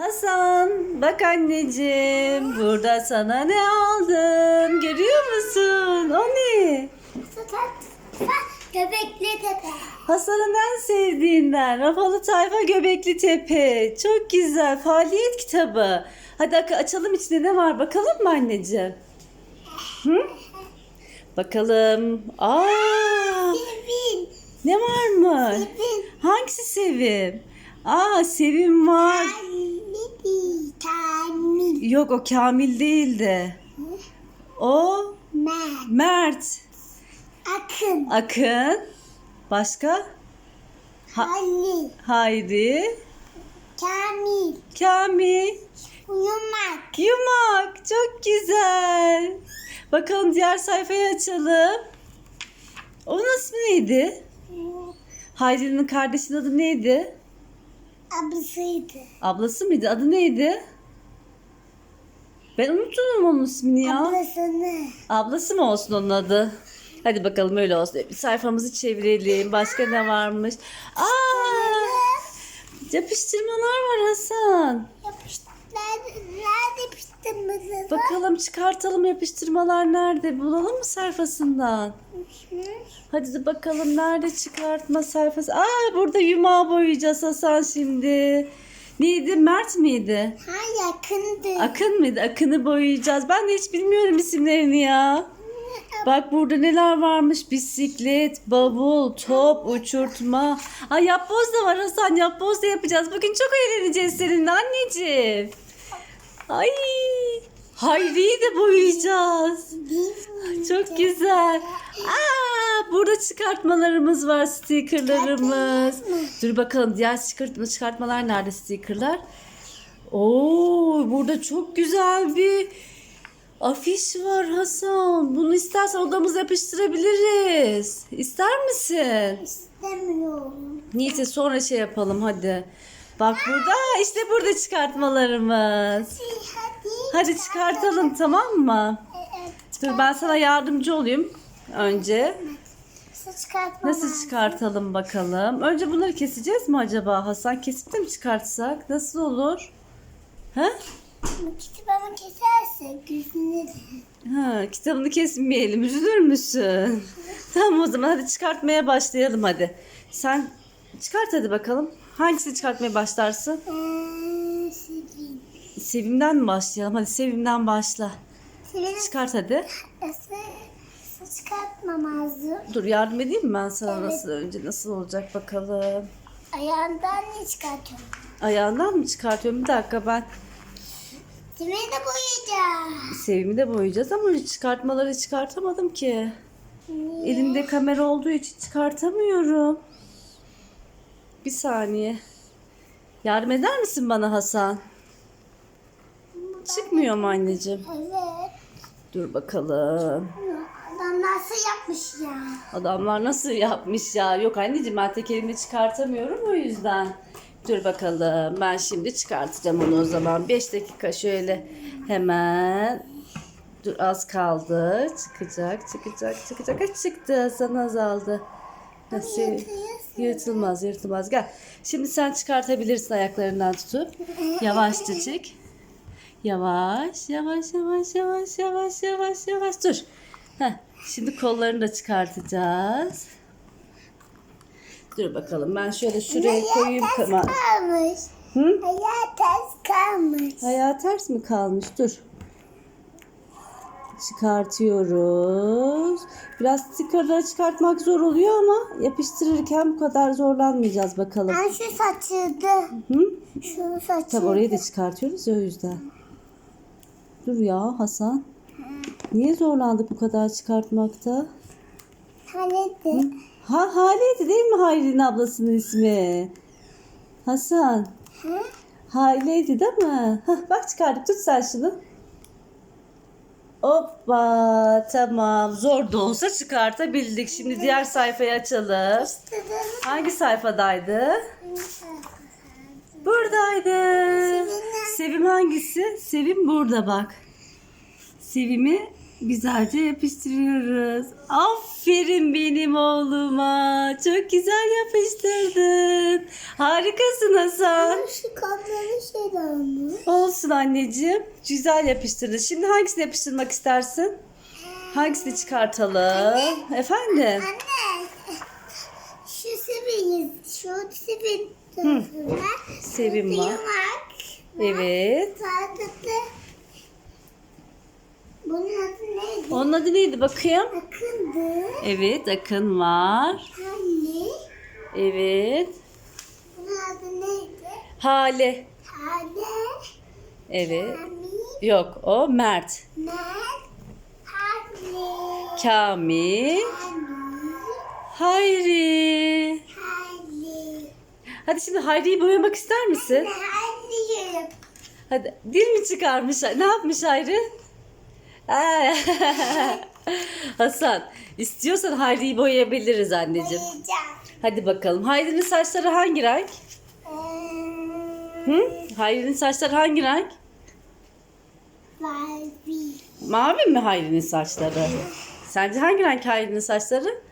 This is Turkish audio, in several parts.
Hasan bak anneciğim burada sana ne aldım görüyor musun o ne? Göbekli tepe. Hasan'ın en sevdiğinden Rafalı Tayfa Göbekli Tepe çok güzel faaliyet kitabı. Hadi açalım içinde ne var bakalım mı anneciğim? Hı? Bakalım. Aa, Sevim. ne varmış? Sevim. Hangisi Sevim? Aa Sevim var. Kamil. Kamil. Yok o Kamil değildi. O Mer. Mert. Akın. Akın. Başka? Ha- Halil. Hayri. Kamil. Kamil. Uyumak. Yumak. Çok güzel. Bakalım diğer sayfayı açalım. Onun ismi neydi? Hayri'nin kardeşinin adı neydi? Abısıydı. Ablası mıydı? Adı neydi? Ben unuttum onun ismini ya. Ablasını. Ablası mı olsun onun adı? Hadi bakalım öyle olsun. Bir sayfamızı çevirelim. Başka ne varmış? Aa! Yapıştırmalar var Hasan. Nerede, nerede yapıştırmaları? Bakalım çıkartalım yapıştırmalar nerede? Bulalım mı sayfasından? Hadi de bakalım nerede çıkartma sayfası? Aa burada yumağı boyayacağız Hasan şimdi. Neydi? Mert miydi? Ha yakındı. Akın mıydı? Akın'ı boyayacağız. Ben de hiç bilmiyorum isimlerini ya. Bak burada neler varmış. Bisiklet, bavul, top, uçurtma. Ay yapboz da var Hasan. Yapboz da yapacağız. Bugün çok eğleneceğiz seninle anneciğim. Ay. Hayri'yi de boyayacağız. Çok güzel. Aa, burada çıkartmalarımız var, stikerlerimiz. Dur bakalım diğer çıkartma çıkartmalar nerede stikerler? Oo, burada çok güzel bir afiş var Hasan. Bunu istersen odamıza yapıştırabiliriz. İster misin? İstemiyorum. Neyse sonra şey yapalım hadi. Bak burada işte burada çıkartmalarımız. Hadi. Hadi çıkartalım tamam mı? Dur ben sana yardımcı olayım önce. Nasıl çıkartalım bakalım. Önce bunları keseceğiz mi acaba Hasan? Kesip de mi çıkartsak? Nasıl olur? Ha? Bu kitabımı keserse gözünü. Ha, kitabını kesmeyelim. Üzülür müsün? tamam o zaman hadi çıkartmaya başlayalım hadi. Sen çıkart hadi bakalım. Hangisini çıkartmaya başlarsın? Ee, seveyim. Sevim'den mi başlayalım? Hadi Sevim'den başla. Senin Çıkart hadi. nasıl, nasıl çıkartmam lazım? Dur yardım edeyim mi ben sana Evet. nasıl önce nasıl olacak bakalım. Ayağından ne çıkartıyorum? Ayağından mı çıkartıyorum? Bir dakika ben Seni de boyayacağım. Sevim'i de boyayacağız ama çıkartmaları çıkartamadım ki. Niye? Elimde kamera olduğu için çıkartamıyorum. Bir saniye. Yardım eder misin bana Hasan? Çıkmıyor mu anneciğim? Evet. Dur bakalım. Adam nasıl yapmış ya? Adamlar nasıl yapmış ya? Yok anneciğim ben tek elimle çıkartamıyorum o yüzden. Dur bakalım. Ben şimdi çıkartacağım onu o zaman. 5 dakika şöyle hemen. Dur az kaldı. Çıkacak, çıkacak, çıkacak. Ay, çıktı. Hasan azaldı. Nasıl? Yırtılmaz, yırtılmaz. Gel. Şimdi sen çıkartabilirsin ayaklarından tutup. Yavaşça çek. Yavaş, yavaş, yavaş, yavaş, yavaş, yavaş, yavaş. Dur. Heh, şimdi kollarını da çıkartacağız. Dur bakalım. Ben şöyle şuraya koyayım. ters Kama. kalmış. Hı? Ayağı ters kalmış. Ayağı ters mi kalmış? Dur. Çıkartıyoruz. Biraz stikerleri çıkartmak zor oluyor ama yapıştırırken bu kadar zorlanmayacağız bakalım. Ben şu saçıldı. Hı? Şunu saçıldı. Tabi orayı da çıkartıyoruz ya o yüzden. Dur ya Hasan. Niye zorlandık bu kadar çıkartmakta? Haledi. Ha Hale'ydi değil mi Hayri'nin ablasının ismi? Hasan. Hı? Hale'ydi değil mi? Hah, bak çıkardık tut sen şunu. Hoppa tamam zor da olsa çıkartabildik. Şimdi diğer sayfayı açalım. Hangi sayfadaydı? Buradaydı. Sevim hangisi? Sevim burada bak. Sevimi güzelce yapıştırıyoruz. Aferin benim oğluma. Çok güzel yapıştırdın. Harikasın Hasan. Şu kapları şey olmuş. olsun anneciğim. Güzel yapıştırdın. Şimdi hangisini yapıştırmak istersin? Hangisini çıkartalım? Efendim? Anne. Şu sevin, şu sevin tarafında. Sevim var. Yumak. Evet. Sadece bunun adı neydi? Onun adı neydi bakayım? Akındı. Evet Akın var. Anne. Evet. Bunun adı neydi? Hale. Hale. Evet. Ami. Yok o Mert. Mert. Hale. Kamil. Ami. Hayri. Hale. Hadi şimdi Hayri'yi boyamak ister misin? Hale. Hadi dil mi çıkarmış? Ne yapmış Hayri? Hasan istiyorsan Hayri'yi boyayabiliriz anneciğim. Boyayacağım. Hadi bakalım. Hayri'nin saçları hangi renk? Hı? Hayri'nin saçları hangi renk? Mavi. Mavi mi Hayri'nin saçları? Sence hangi renk Hayri'nin saçları?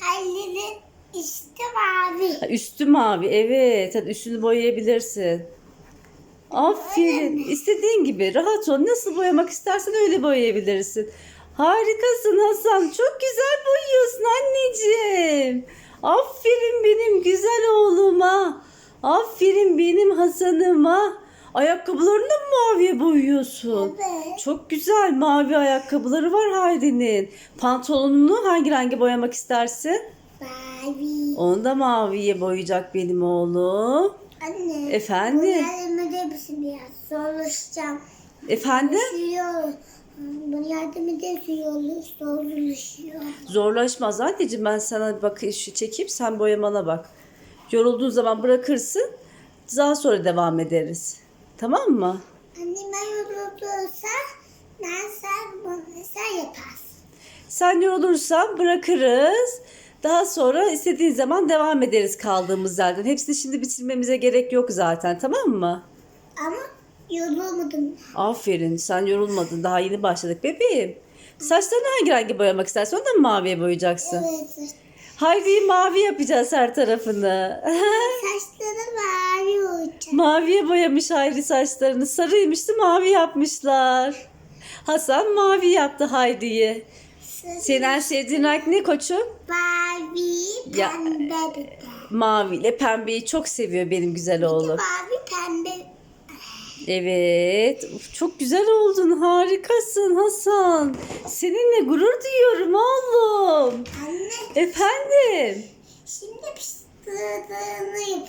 Hale'nin işte mavi. Ha, Üstü mavi. Evet. Hadi üstünü boyayabilirsin. Aferin. İstediğin gibi. Rahat ol. Nasıl boyamak istersen öyle boyayabilirsin. Harikasın Hasan. Çok güzel boyuyorsun anneciğim. Aferin benim güzel oğluma. Aferin benim Hasan'ıma. Ayakkabılarını mı maviye boyuyorsun? Evet. Çok güzel mavi ayakkabıları var Hayri'nin. Pantolonunu hangi renge boyamak istersin? Mavi. Onu da maviye boyayacak benim oğlum. Anne. Efendim? Bunu yardım eder misin biraz? Zorlaşacağım. Efendim? Sürüyor. Bunu yardım edersin yolu zorlaşıyor. Zorlaşmaz anneciğim ben sana bak şu çekeyim sen boyamana bak. Yorulduğun zaman bırakırsın. Daha sonra devam ederiz. Tamam mı? Anne ben yorulursa ben sen bunu sen yaparsın. Sen yorulursan bırakırız. Daha sonra istediğin zaman devam ederiz kaldığımız yerden. Hepsini şimdi bitirmemize gerek yok zaten tamam mı? Ama yorulmadım. Aferin sen yorulmadın daha yeni başladık bebeğim. Saçlarını hangi renge boyamak istersen onu da mı maviye boyayacaksın? Evet. Hayri'yi mavi yapacağız her tarafını. Saçları mavi olacak. Maviye boyamış Hayri saçlarını. Sarıymıştı mavi yapmışlar. Hasan mavi yaptı Hayri'yi. Senin en sevdiğin renk ne koçum? Mavi, Ya- pembe bir de. Mavi ile pembeyi çok seviyor benim güzel oğlum. mavi, pembe. Evet. Uf, çok güzel oldun. Harikasın Hasan. Seninle gurur duyuyorum oğlum. Anne, Efendim. şimdi piştirdığını yapayım.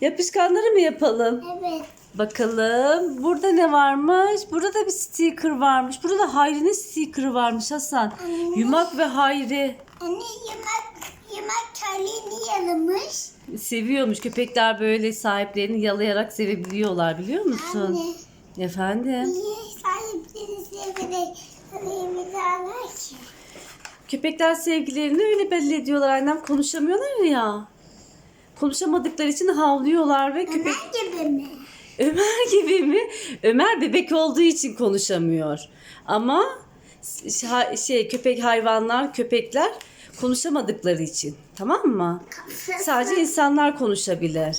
Yapışkanları mı yapalım? Evet. Bakalım. Burada ne varmış? Burada da bir sticker varmış. Burada da Hayri'nin sticker'ı varmış Hasan. Anne. Yumak ve Hayri. Anne yemek, yemek terliğini yalamış. Seviyormuş. Köpekler böyle sahiplerini yalayarak sevebiliyorlar biliyor musun? Anne, Efendim. niye sahiplerini severek alır ki? Köpekler sevgilerini öyle belli ediyorlar annem. Konuşamıyorlar ya. Konuşamadıkları için havlıyorlar ve köpek... Ömer gibi mi? Ömer gibi mi? Ömer bebek olduğu için konuşamıyor. Ama şey köpek hayvanlar, köpekler konuşamadıkları için. Tamam mı? Sadece insanlar konuşabilir.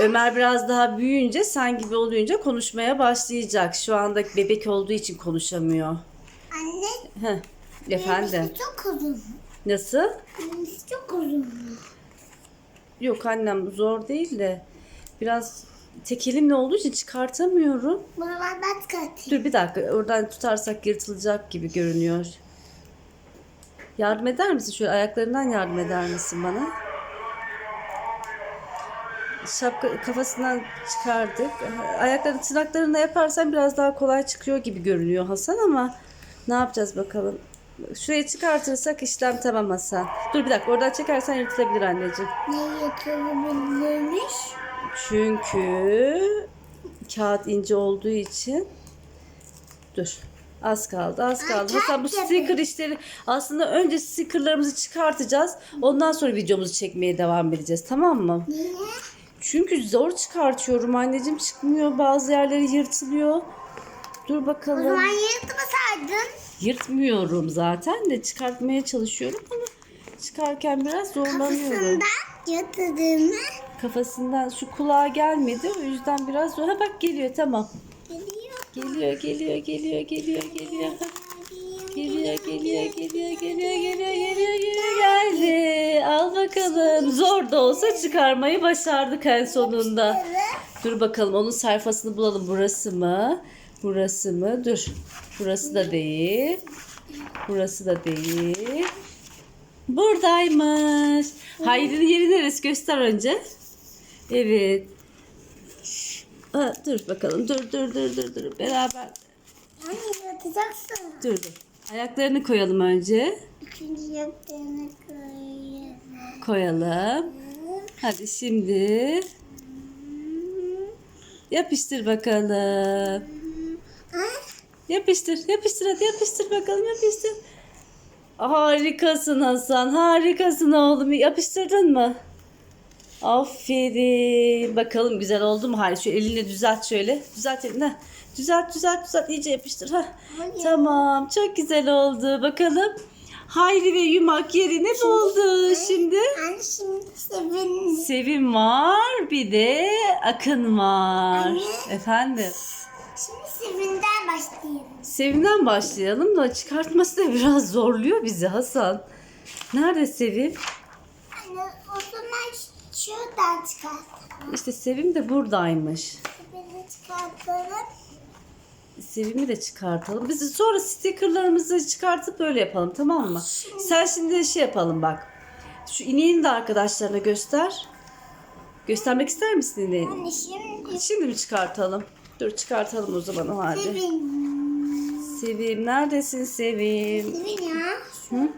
Ömer biraz daha büyüyünce sen gibi olunca konuşmaya başlayacak. Şu anda bebek olduğu için konuşamıyor. Anne, Heh, efendim. çok uzun. Nasıl? Benimkisi çok uzun. Yok annem zor değil de biraz tek elimle olduğu için çıkartamıyorum. Bunu ben çıkartayım. Dur bir dakika oradan tutarsak yırtılacak gibi görünüyor. Yardım eder misin? Şöyle ayaklarından yardım eder misin bana? Şapka kafasından çıkardık. Ayakları tırnaklarında yaparsan biraz daha kolay çıkıyor gibi görünüyor Hasan ama ne yapacağız bakalım. Şurayı çıkartırsak işlem tamam Hasan. Dur bir dakika oradan çekersen yırtılabilir anneciğim. Ne yatırabilirmiş? Çünkü kağıt ince olduğu için dur. Az kaldı, az kaldı. Hasan bu sticker işleri aslında önce stickerlarımızı çıkartacağız. Ondan sonra videomuzu çekmeye devam edeceğiz. Tamam mı? Niye? Çünkü zor çıkartıyorum anneciğim. Çıkmıyor. Bazı yerleri yırtılıyor. Dur O zaman bakalım. yırtmasaydın. Yırtmıyorum zaten de çıkartmaya çalışıyorum ama çıkarken biraz zorlanıyorum. Kafasından yatırdığını kafasından şu kulağa gelmedi. O yüzden biraz. Ha bak geliyor tamam. Geliyor. Geliyor geliyor geliyor geliyor geliyor. Geliyor geliyor geliyor geliyor geliyor geliyor geldi. Al bakalım. Zor da olsa çıkarmayı başardık en sonunda. Dur bakalım onun sayfasını bulalım. Burası mı? Burası mı? Dur. Burası da değil. Burası da değil. Buradaymış. Hayri'nin yeri neresi? Göster önce. Evet. Aa, dur bakalım. Dur dur dur dur dur. Beraber. Anne yatacaksın. Dur dur. Ayaklarını koyalım önce. Üçüncü yaptığını koyuyorum. Koyalım. Hadi şimdi. Yapıştır bakalım. Yapıştır, yapıştır hadi yapıştır bakalım yapıştır. Harikasın Hasan, harikasın oğlum. Yapıştırdın mı? Aferin. Bakalım güzel oldu mu? Hayır şu elini düzelt şöyle. Düzelt elini. Heh. Düzelt, düzelt, düzelt. İyice yapıştır. Heh. Hayır. Tamam, çok güzel oldu. Bakalım. Hayri ve Yumak yerini buldu şimdi. Anne şimdi sevin. Sevim var, bir de Akın var. Anne. Efendim. Şimdi sevinden başlayalım. Sevim'den başlayalım da çıkartması da biraz zorluyor bizi Hasan. Nerede Sevim? Şuradan çıkartalım. İşte Sevim de buradaymış. Sevini çıkartalım. Sevim'i de çıkartalım. Biz sonra stickerlarımızı çıkartıp böyle yapalım tamam mı? Sen şimdi şey yapalım bak. Şu ineğini de arkadaşlarına göster. Göstermek ister misin ineğini? Anne şimdi Şimdi mi çıkartalım? Dur çıkartalım o zaman o halde. sevin. Sevim neredesin Sevim? Sevin ya. Hı?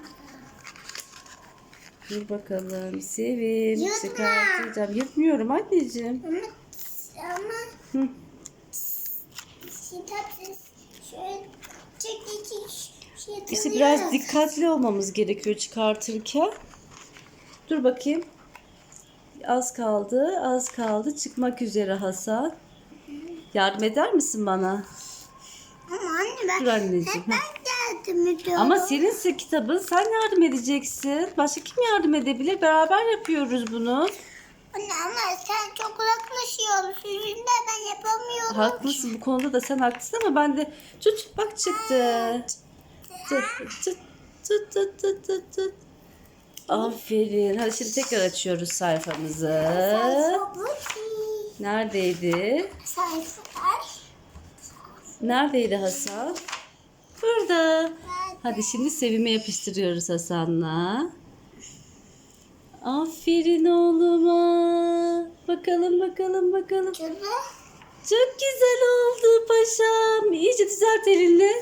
Dur bakalım Sevim. Yırtma. Çıkartacağım. Yırtmıyorum anneciğim. Ama ama Hı. kitapsız şöyle şey İşte biraz dikkatli olmamız gerekiyor çıkartırken. Dur bakayım. Az kaldı, az kaldı. Çıkmak üzere Hasan. Yardım eder misin bana? Ama anne ben, Dur anneciğim. ben geldim ediyorum. Ama seninse kitabın sen yardım edeceksin. Başka kim yardım edebilir? Beraber yapıyoruz bunu. Anne ama sen çok uzaklaşıyorsun. Yüzünden ben yapamıyorum. Haklısın bu konuda da sen haklısın ama ben de tut bak çıktı. Tut tut tut tut tut tut tut. Aferin. Hadi şimdi tekrar açıyoruz sayfamızı. Neredeydi? Sayfalar. Neredeydi Hasan? Burada. Hadi şimdi Sevim'e yapıştırıyoruz Hasan'la. Aferin oğluma. Bakalım bakalım bakalım. Çok güzel oldu paşam. İyice düzelt elini.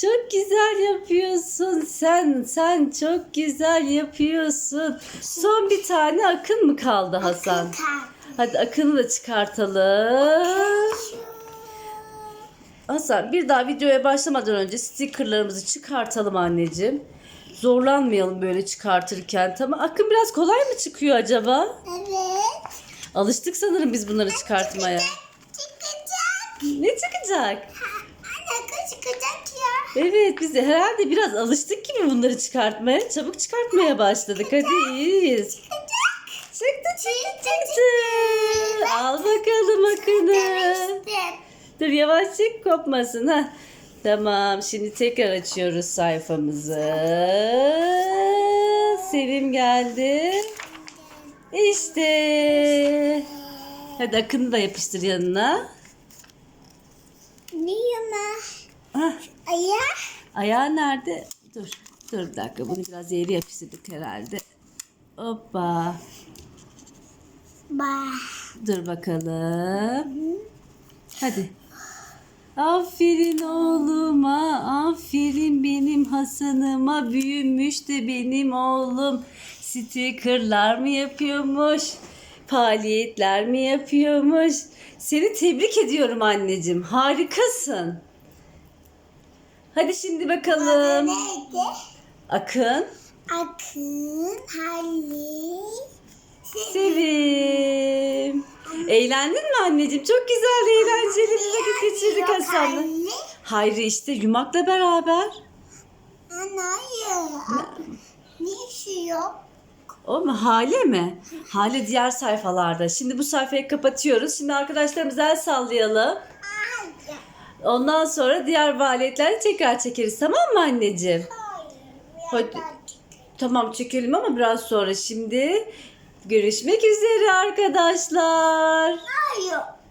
Çok güzel yapıyorsun sen. Sen çok güzel yapıyorsun. Son bir tane akın mı kaldı Hasan? Hadi akını da çıkartalım. Hasan bir daha videoya başlamadan önce stickerlarımızı çıkartalım anneciğim. Zorlanmayalım böyle çıkartırken. Tamam. Akın biraz kolay mı çıkıyor acaba? Evet. Alıştık sanırım biz bunları çıkartmaya. Çıkacak. Ne çıkacak? Kız çıkacak ya. Evet biz de herhalde biraz alıştık gibi bunları çıkartmaya. Çabuk çıkartmaya başladık. Hadi iyiyiz. Çıkacak. Çıktı çıktı çıktı. Al bakalım akını. Dur yavaş çek kopmasın ha. Tamam şimdi tekrar açıyoruz sayfamızı. Sevim geldi. İşte. Hadi akını da yapıştır yanına. Ne yana? Hah, Ayak. ayağı nerede? Dur. Dur bir dakika bunu biraz yeri yapıştırdık herhalde. Hoppa. Bah. Dur bakalım. Hadi. Aferin oğluma, aferin benim Hasan'ıma, büyümüş de benim oğlum. Stikerler mi yapıyormuş? Faaliyetler mi yapıyormuş? Seni tebrik ediyorum anneciğim. Harikasın. Hadi şimdi bakalım. Akın, Akın, Halil, Sevim. Eğlendin mi anneciğim? Çok güzel, eğlenceli Hasan'la. Halil. Hayri işte Yumak'la beraber. Anne hayır. Ne işi yok? O mu? Hale mi? Hale diğer sayfalarda. Şimdi bu sayfayı kapatıyoruz. Şimdi arkadaşlarımıza el sallayalım. Hayır. Ondan sonra diğer faaliyetleri tekrar çekeriz. Tamam mı anneciğim? Hayır. Hadi. Tamam çekelim ama biraz sonra. Şimdi görüşmek üzere arkadaşlar. Hayır.